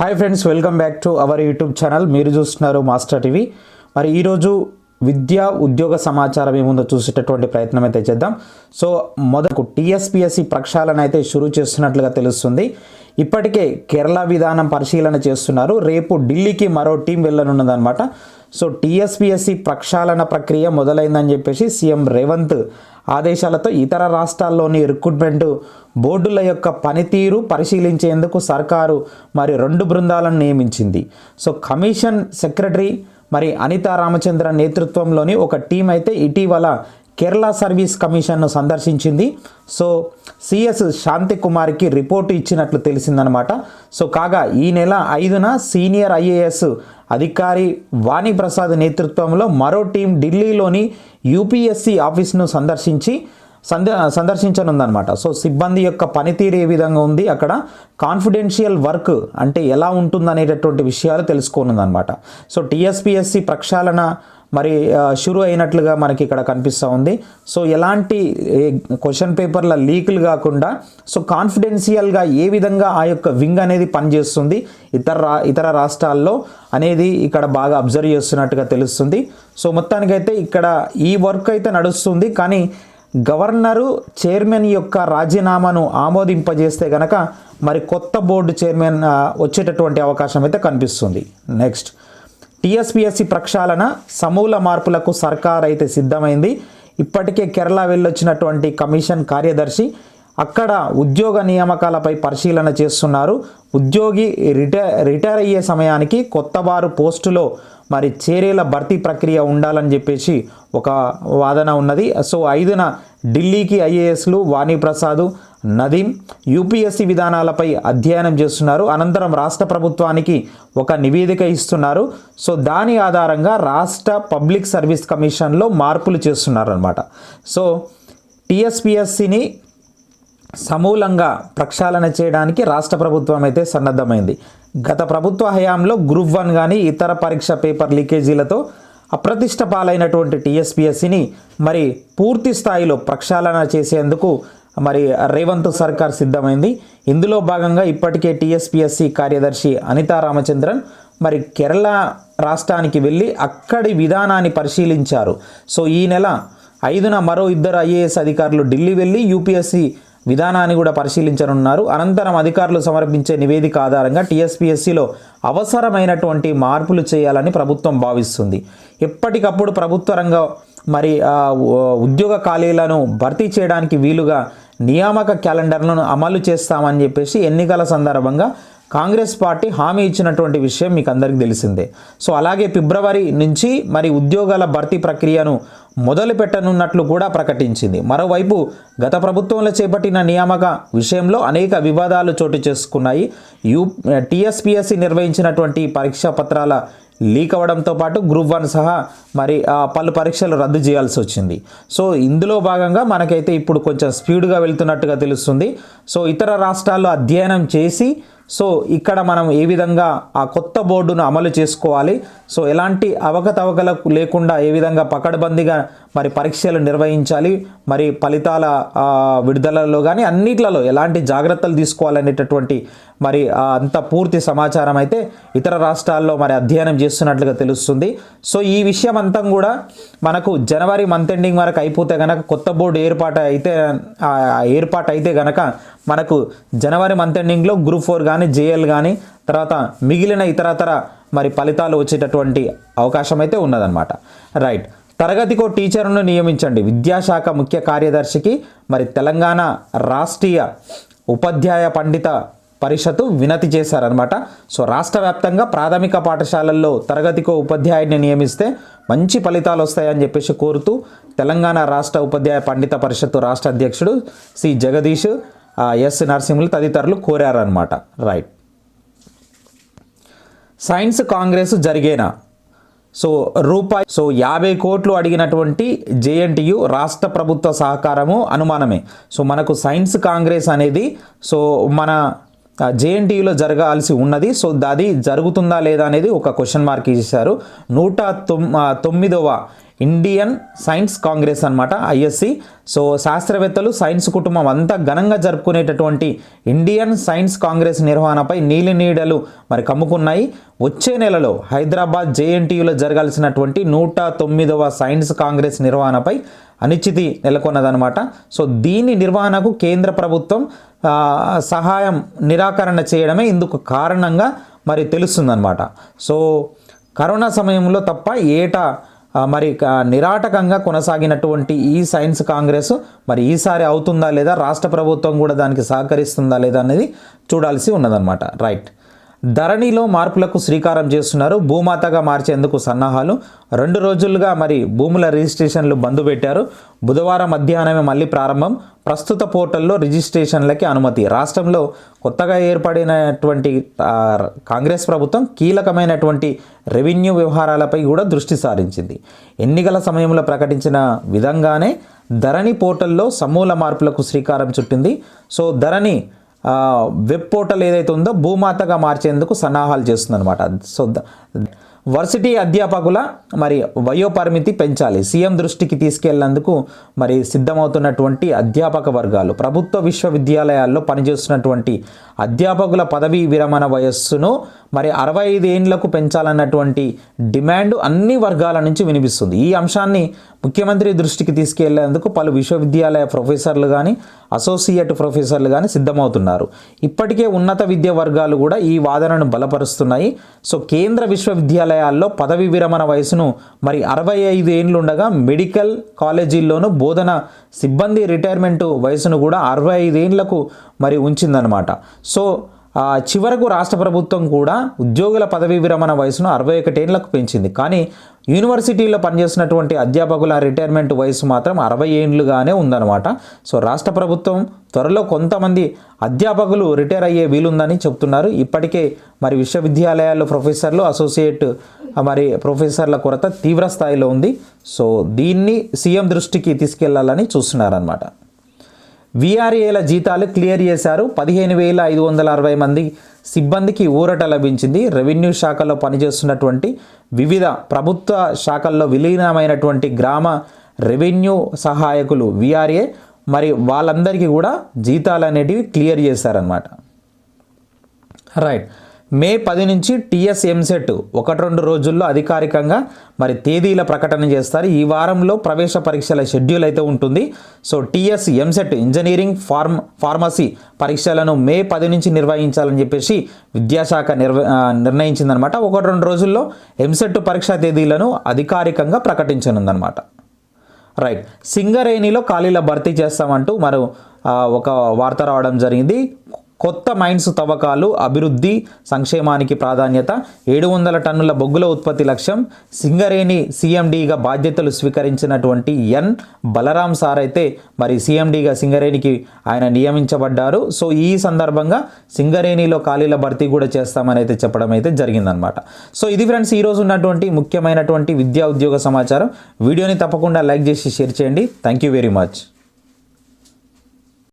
Hi friends welcome back to our YouTube channel మీరు చూస్తున్నారు master TV మరి ఈరోజు విద్యా ఉద్యోగ సమాచారం ఏముందో చూసేటటువంటి ప్రయత్నం అయితే చేద్దాం. సో మొదటి టీఎస్పిఎస్సి ప్రక్షాళన అయితే షురూ చేస్తున్నట్లుగా తెలుస్తుంది. ఇప్పటికే కేరళ విధానం పరిశీలన చేస్తున్నారు. రేపు ఢిల్లీకి మరో టీం వెళ్ళనున్నదనమాట సో టీఎస్పిఎస్సి ప్రక్షాళన ప్రక్రియ మొదలైందని చెప్పేసి సీఎం రేవంత్ ఆదేశాలతో ఇతర రాష్ట్రాల్లోని రిక్రూట్మెంట్ బోర్డుల యొక్క పనితీరు పరిశీలించేందుకు సర్కారు మరి రెండు బృందాలను నియమించింది. సో కమిషన్ సెక్రటరీ మరి అనితా రామచంద్ర నేతృత్వంలోని ఒక టీం అయితే ఇటీవల కేరళ సర్వీస్ కమిషన్ను సందర్శించింది. సో సిఎస్ శాంతి కుమార్కి రిపోర్టు ఇచ్చినట్లు తెలిసిందనమాట సో కాగా ఈ నెల ఐదున సీనియర్ ఐఏఎస్ అధికారి వాణి ప్రసాద్ నేతృత్వంలో మరో టీం ఢిల్లీలోని యూపీఎస్సీ ఆఫీస్ను సందర్శించి సంద సందర్శించనుందనమాట సో సిబ్బంది యొక్క పనితీరు ఏ విధంగా ఉంది అక్కడ కాన్ఫిడెన్షియల్ వర్క్ అంటే ఎలా ఉంటుందనేటటువంటి విషయాలు తెలుసుకోనుందనమాట సో టీఎస్పిఎస్సి ప్రక్షాళన మరి షురు అయినట్లుగా మనకి ఇక్కడ కనిపిస్తూ ఉంది. సో ఎలాంటి క్వశ్చన్ పేపర్ల లీకులు కాకుండా సో కాన్ఫిడెన్షియల్గా ఏ విధంగా ఆ యొక్క వింగ్ అనేది పనిచేస్తుంది ఇతర రా- ఇతర రాష్ట్రాల్లో అనేది ఇక్కడ బాగా అబ్జర్వ్ చేస్తున్నట్టుగా తెలుస్తుంది. సో మొత్తానికైతే ఇక్కడ ఈ వర్క్ అయితే నడుస్తుంది. కానీ గవర్నరు చైర్మన్ యొక్క రాజీనామాను ఆమోదింపజేస్తే గనక మరి కొత్త బోర్డు చైర్మన్ వచ్చేటటువంటి అవకాశం అయితే కనిపిస్తుంది. నెక్స్ట్. టీఎస్పిఎస్సి ప్రక్షాళన సమూల మార్పులకు సర్కార్ అయితే సిద్ధమైంది. ఇప్పటికే కేరళ వెళ్ళొచ్చినటువంటి కమిషన్ కార్యదర్శి అక్కడ ఉద్యోగ నియామకాలపై పరిశీలన చేస్తున్నారు. ఉద్యోగి రిటైర్ రిటైర్ అయ్యే సమయానికి కొత్త వారు పోస్టులో మరి చేరేల భర్తీ ప్రక్రియ ఉండాలని చెప్పేసి ఒక వాదన ఉన్నది. సో ఐదున ఢిల్లీకి ఐఏఎస్లు వాణిప్రసాద్ నదీం యూపీఎస్సీ విధానాలపై అధ్యయనం చేస్తున్నారు. అనంతరం రాష్ట్ర ప్రభుత్వానికి ఒక నివేదిక ఇస్తున్నారు. సో దాని ఆధారంగా రాష్ట్ర పబ్లిక్ సర్వీస్ కమిషన్లో మార్పులు చేస్తున్నారు అనమాట సో టీఎస్పిఎస్సిని సమూలంగా ప్రక్షాళన చేయడానికి రాష్ట్ర ప్రభుత్వం అయితే సన్నద్ధమైంది. గత ప్రభుత్వ హయాంలో గ్రూప్ వన్ కానీ ఇతర పరీక్ష పేపర్ లీకేజీలతో అప్రతిష్ట పాలైనటువంటి టీఎస్పిఎస్సిని మరి పూర్తి స్థాయిలో ప్రక్షాళన చేసేందుకు మరి రేవంత్ సర్కార్ సిద్ధమైంది. ఇందులో భాగంగా ఇప్పటికే టీఎస్పీఎస్సీ కార్యదర్శి అనితా రామచంద్రన్ మరి కేరళ రాష్ట్రానికి వెళ్ళి అక్కడి విధానాన్ని పరిశీలించారు. సో ఈ నెల ఐదున మరో ఇద్దరు ఐఏఎస్ అధికారులు ఢిల్లీ వెళ్ళి యూపీఎస్సీ విధానాన్ని కూడా పరిశీలించనున్నారు. అనంతరం అధికారులు సమర్పించే నివేదిక ఆధారంగా టీఎస్పీఎస్సీలో అవసరమైనటువంటి మార్పులు చేయాలని ప్రభుత్వం భావిస్తుంది. ఎప్పటికప్పుడు ప్రభుత్వ రంగ మరి ఉద్యోగ ఖాళీలను భర్తీ చేయడానికి వీలుగా నియామక క్యాలెండర్లను అమలు చేస్తామని చెప్పేసి ఎన్నికల సందర్భంగా కాంగ్రెస్ పార్టీ హామీ ఇచ్చినటువంటి విషయం మీకు అందరికీ తెలిసిందే. సో అలాగే ఫిబ్రవరి నుంచి మరి ఉద్యోగాల భర్తీ ప్రక్రియను మొదలు పెట్టనున్నట్లు కూడా ప్రకటించింది. మరోవైపు గత ప్రభుత్వంలో చేపట్టిన నియామక విషయంలో అనేక వివాదాలు చోటు చేసుకున్నాయి. యూ టీఎస్పిఎస్సి నిర్వహించినటువంటి పరీక్షా పత్రాల లీక్ అవ్వడంతో పాటు గ్రూప్ వన్ సహా మరి పలు పరీక్షలు రద్దు చేయాల్సి వచ్చింది. సో ఇందులో భాగంగా మనకైతే ఇప్పుడు కొంచెం స్పీడ్గా వెళ్తున్నట్టుగా తెలుస్తుంది. సో ఇతర రాష్ట్రాల్లో అధ్యయనం చేసి సో ఇక్కడ మనం ఏ విధంగా ఆ కొత్త బోర్డును అమలు చేసుకోవాలి? సో ఎలాంటి అవకతవకలకు లేకుండా ఏ విధంగా పకడ్బందీగా మరి పరీక్షలు నిర్వహించాలి? మరి ఫలితాల విడుదలలో కానీ అన్నిట్లలో ఎలాంటి జాగ్రత్తలు తీసుకోవాలనేటటువంటి మరి అంత పూర్తి సమాచారం అయితే ఇతర రాష్ట్రాల్లో మరి అధ్యయనం చేస్తున్నట్లుగా తెలుస్తుంది. సో ఈ విషయం అంతా కూడా మనకు జనవరి మంత్ ఎండింగ్ వరకు అయిపోతే గనక కొత్త బోర్డు ఏర్పాటు అయితే ఏర్పాటు అయితే గనక మనకు జనవరి మంత్ ఎండింగ్లో గ్రూప్ ఫోర్ కానీ జేఎల్ కానీ తర్వాత మిగిలిన ఇతరతర మరి ఫలితాలు వచ్చేటటువంటి అవకాశం అయితే ఉన్నదన్నమాట. రైట్. తరగతికో టీచర్ను నియమించండి. విద్యాశాఖ ముఖ్య కార్యదర్శికి మరి తెలంగాణ రాష్ట్రీయ ఉపాధ్యాయ పండిత పరిషత్తు వినతి చేశారనమాట సో రాష్ట్ర వ్యాప్తంగా ప్రాథమిక పాఠశాలల్లో తరగతికో ఉపాధ్యాయుడిని నియమిస్తే మంచి ఫలితాలు వస్తాయని చెప్పేసి కోరుతూ తెలంగాణ రాష్ట్ర ఉపాధ్యాయ పండిత పరిషత్తు రాష్ట్ర అధ్యక్షుడు సి. జగదీష్ ఎస్ నరసింహులు తదితరులు కోరారనమాట రైట్ సైన్స్ కాంగ్రెస్ జరిగేనా? సో రూపాయి సో యాభై కోట్లు అడిగినటువంటి జేఎన్టీయు రాష్ట్ర ప్రభుత్వ సహకారము అనుమానమే. సో మనకు సైన్స్ కాంగ్రెస్ అనేది సో మన జేఎన్టీయులో జరగాల్సి ఉన్నది. సో అది జరుగుతుందా లేదా అనేది ఒక క్వశ్చన్ మార్క్ ఇచ్చారు నూట తొమ్ తొమ్మిదవ ఇండియన్ సైన్స్ కాంగ్రెస్ అనమాట ఐఎస్సి. సో శాస్త్రవేత్తలు సైన్స్ కుటుంబం అంతా ఘనంగా జరుపుకునేటటువంటి ఇండియన్ సైన్స్ కాంగ్రెస్ నిర్వహణపై నీలి నీడలు మరి కమ్ముకున్నాయి. వచ్చే నెలలో హైదరాబాద్ జేఎన్టీయులో జరగాల్సినటువంటి నూట తొమ్మిదవ సైన్స్ కాంగ్రెస్ నిర్వహణపై అనిశ్చితి నెలకొన్నదనమాట సో దీని నిర్వహణకు కేంద్ర ప్రభుత్వం సహాయం నిరాకరణ చేయడమే ఇందుకు కారణంగా మరి తెలుస్తుందన్నమాట. సో కరోనా సమయంలో తప్ప ఏటా మరి నిరాటకంగా కొనసాగినటువంటి ఈ సైన్స్ కాంగ్రెస్ మరి ఈసారి అవుతుందా లేదా రాష్ట్ర ప్రభుత్వం కూడా దానికి సహకరిస్తుందా లేదా అనేది చూడాల్సి ఉన్నదన్నమాట. రైట్. ధరణిలో మార్పులకు శ్రీకారం చేస్తున్నారు. భూమాతగా మార్చేందుకు సన్నాహాలు. రెండు రోజులుగా మరి భూముల రిజిస్ట్రేషన్లు బంద్ పెట్టారు. బుధవారం మధ్యాహ్నమే మళ్ళీ ప్రారంభం. ప్రస్తుత పోర్టల్లో రిజిస్ట్రేషన్లకి అనుమతి. రాష్ట్రంలో కొత్తగా ఏర్పడినటువంటి కాంగ్రెస్ ప్రభుత్వం కీలకమైనటువంటి రెవెన్యూ వ్యవహారాలపై కూడా దృష్టి సారించింది. ఎన్నికల సమయంలో ప్రకటించిన విధంగానే ధరణి పోర్టల్లో సమూల మార్పులకు శ్రీకారం చుట్టింది. సో ధరణి వెబ్ పోర్టల్ ఏదైతే ఉందో భూమాతగా మార్చేందుకు సన్నాహాలు చేస్తుందన్నమాట. సో వర్సిటీ అధ్యాపకుల మరి వయో పరిమితి పెంచాలి. సీఎం దృష్టికి తీసుకెళ్ళేందుకు మరి సిద్ధమవుతున్నటువంటి అధ్యాపక వర్గాలు ప్రభుత్వ విశ్వవిద్యాలయాల్లో పనిచేస్తున్నటువంటి అధ్యాపకుల పదవీ విరమణ వయస్సును మరి అరవై ఐదు ఏండ్లకు పెంచాలన్నటువంటి డిమాండ్ అన్ని వర్గాల నుంచి వినిపిస్తుంది. ఈ అంశాన్ని ముఖ్యమంత్రి దృష్టికి తీసుకెళ్ళేందుకు పలు విశ్వవిద్యాలయ ప్రొఫెసర్లు కానీ అసోసియేట్ ప్రొఫెసర్లు కానీ సిద్ధమవుతున్నారు. ఇప్పటికే ఉన్నత విద్య వర్గాలు కూడా ఈ వాదనను బలపరుస్తున్నాయి. సో కేంద్ర విశ్వవిద్యాలయాల్లో పదవి విరమణ వయసును మరి అరవై ఐదు ఏండ్లు ఉండగా మెడికల్ కాలేజీల్లోనూ బోధన సిబ్బంది రిటైర్మెంట్ వయసును కూడా అరవై ఐదు ఏండ్లకు మరి ఉంచిందనమాట సో చివరకు రాష్ట్ర ప్రభుత్వం కూడా ఉద్యోగుల పదవీ విరమణ వయసును అరవై ఒకటేళ్ళకు పెంచింది. కానీ యూనివర్సిటీలో పనిచేస్తున్నటువంటి అధ్యాపకుల రిటైర్మెంట్ వయసు మాత్రం అరవై ఏండ్లుగానే ఉందన్నమాట. సో రాష్ట్ర ప్రభుత్వం త్వరలో కొంతమంది అధ్యాపకులు రిటైర్ అయ్యే వీలుందని చెప్తున్నారు. ఇప్పటికే మరి విశ్వవిద్యాలయాల్లో ప్రొఫెసర్లు అసోసియేట్ మరి ప్రొఫెసర్ల కొరత తీవ్ర స్థాయిలో ఉంది. సో దీన్ని సీఎం దృష్టికి తీసుకెళ్ళాలని చూస్తున్నారనమాట విఆర్ఏల జీతాలు క్లియర్ చేశారు. పదిహేను వేల ఐదు వందల అరవై మంది సిబ్బందికి ఊరట లభించింది. రెవెన్యూ శాఖలో పనిచేస్తున్నటువంటి వివిధ ప్రభుత్వ శాఖల్లో విలీనమైనటువంటి గ్రామ రెవెన్యూ సహాయకులు విఆర్ఏ మరి వాళ్ళందరికీ కూడా జీతాలు అనేటివి క్లియర్ చేశారనమాట రైట్. మే పది నుంచి టీఎస్ ఎంసెట్ ఒకటి రెండు రోజుల్లో అధికారికంగా మరి తేదీల ప్రకటన చేస్తారు. ఈ వారంలో ప్రవేశ పరీక్షల షెడ్యూల్ అయితే ఉంటుంది. So TS EAMCET engineering farm pharmacy పరీక్షలను మే పది నుంచి నిర్వహించాలని చెప్పేసి విద్యాశాఖ నిర్వ నిర్ణయించిందనమాట. ఒకటి రెండు రోజుల్లో ఎంసెట్ పరీక్షా తేదీలను అధికారికంగా ప్రకటించనుందనమాట. రైట్. సింగరేణిలో ఖాళీల భర్తీ చేస్తామంటూ మరో ఒక వార్త రావడం జరిగింది. కొత్త మైన్స్ తవ్వకాలు అభివృద్ధి సంక్షేమానికి ప్రాధాన్యత ఏడు వందల టన్నుల బొగ్గుల ఉత్పత్తి లక్ష్యం సింగరేణి సీఎండీగా బాధ్యతలు స్వీకరించినటువంటి ఎన్. బలరాం సార్ అయితే మరి సీఎండీగా సింగరేణికి ఆయన నియమించబడ్డారు. సో ఈ సందర్భంగా సింగరేణిలో ఖాళీల భర్తీ కూడా చేస్తామని అయితే చెప్పడం అయితే జరిగిందనమాట సో ఇది ఫ్రెండ్స్ ఈరోజు ఉన్నటువంటి ముఖ్యమైనటువంటి విద్యా ఉద్యోగ సమాచారం. వీడియోని తప్పకుండా లైక్ చేసి షేర్ చేయండి. Thank you very much.